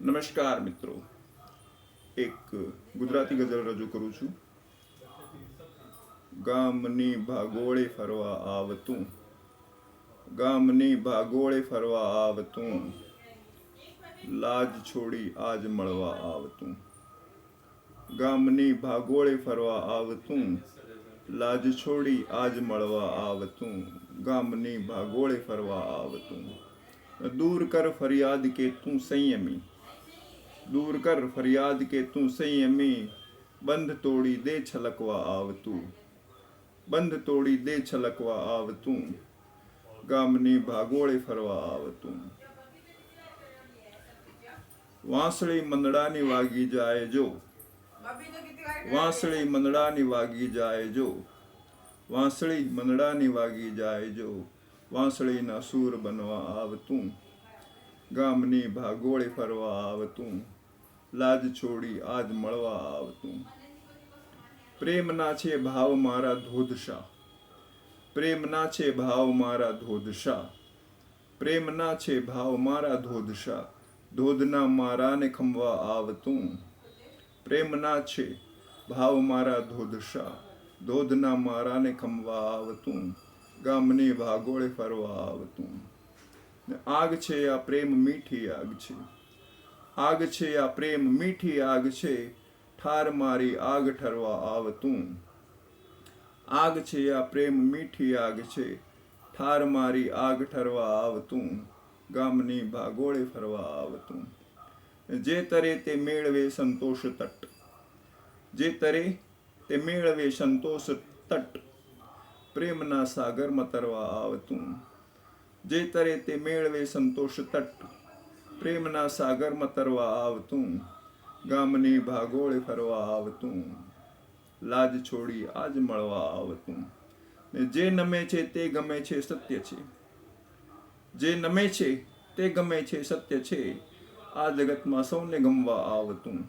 નમસ્કાર મિત્રો. એક ગુજરાતી ગઝલ રજૂ કરું છું. ગામની ભાગોળે ફરવા આવતું. ગામની ભાગોળે ફરવા આવતું. લાજ છોડી આજ મળવા આવતું. ગામની ભાગોળે ફરવા આવતું. લાજ છોડી આજ મળવા આવતું. ગામની ભાગોળે ફરવા આવતું. દૂર કર ફરિયાદ કે તું સંયમી. દૂર કર ફરિયાદ કે તું સંયમી, બંધ તોડી દે છલકવા આવતું. બંધ તોડી દે છલકવા આવતું. ગામની ભાગોળે ફરવા આવતું. વાંસળી મંદડાની વાગી જાય જો. વાંસળી મંદડાની વાગી જાય જો. વાંસળી મંદડાની વાગી જાય જો. વાંસળીના સૂર બનવા આવતું. ગામની ભાગોળે ફરવા આવતું. લાજ છોડી આજ મળવા આવતું પ્રેમના છે ભાવ મારા ધોધશા. પ્રેમના છે ભાવ મારા ધોધશા. પ્રેમના છે ભાવ મારા ધોધશા. ધોધના મારાને ખમવા આવતું પ્રેમના છે ભાવ મારા ધોધશા. ધોધના મારાને ખમવા આવતું ગામની ભાગોળે ફરવા આવતું આગ છે, આ પ્રેમ મીઠી આગ છે. આગ છે, આ પ્રેમ મીઠી આગ છે, ઠાર મારી આગ ઠરવા આવતું આગ છે, આ પ્રેમ મીઠી આગ છે, ઠાર મારી આગ ઠરવા આવતું ગામની ભાગોળે ફરવા આવતું જે તરે તે મેળવે સંતોષ તટ. જે તરે તે મેળવે સંતોષ તટ. પ્રેમના સાગરમાં તરવા આવતું જે તરે તે મેળવે સંતોષ તટ. પ્રેમના સાગરમાં તરવા આવતું, ગામની ભાગોળે ફરવા આવતું, લાજ છોડી આજ મળવા આવતું. ને જે નમે છે તે ગમે છે સત્ય છે. જે નમે છે તે ગમે છે સત્ય છે, આ જગતમાં સૌને ગમવા આવતું.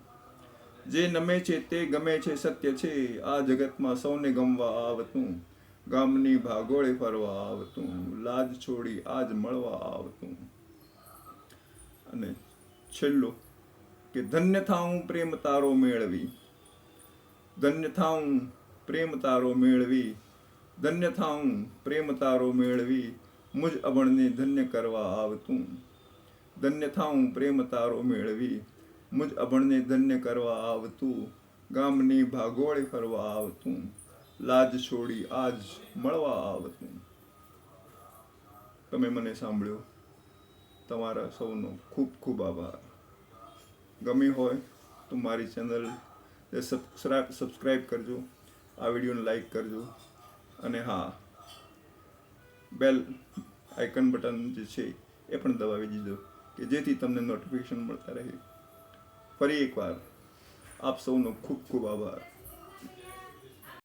જે નમે છે તે ગમે છે સત્ય છે, આ જગતમાં સૌને ગમવા આવતું. ગામની ભાગોળે ફરવા આવતું, લાજ છોડી આજ મળવા આવતું. અને છેલ્લું કે ધન્ય થાઉં પ્રેમ તારો મેળવી. ધન્ય થાઉં પ્રેમ તારો મેળવી. ધન્ય થાઉં પ્રેમ તારો મેળવી. મુજ અબણને ધન્ય કરવા આવતું. ધન્ય થાઉં પ્રેમ તારો મેળવી. મુજ અભણને ધન્ય કરવા આવતું. ગામની ભાગોળે ફરવા આવતું. લાજ છોડી આજ મળવા આવતું. તમે મને સાંભળ્યો? તમારા સૌનો ખૂબ ખૂબ આભાર. ગમી હોય તો મારી ચેનલ સબસ્ક્રાઈબ કરજો, આ વિડીયોને લાઈક કરજો, અને હા, બેલ આઇકન બટન જે છે એ પણ દબાવી દીધો, કે જેથી તમને નોટિફિકેશન મળતા રહે. ફરી એકવાર, આપ સૌનો ખૂબ ખૂબ આભાર.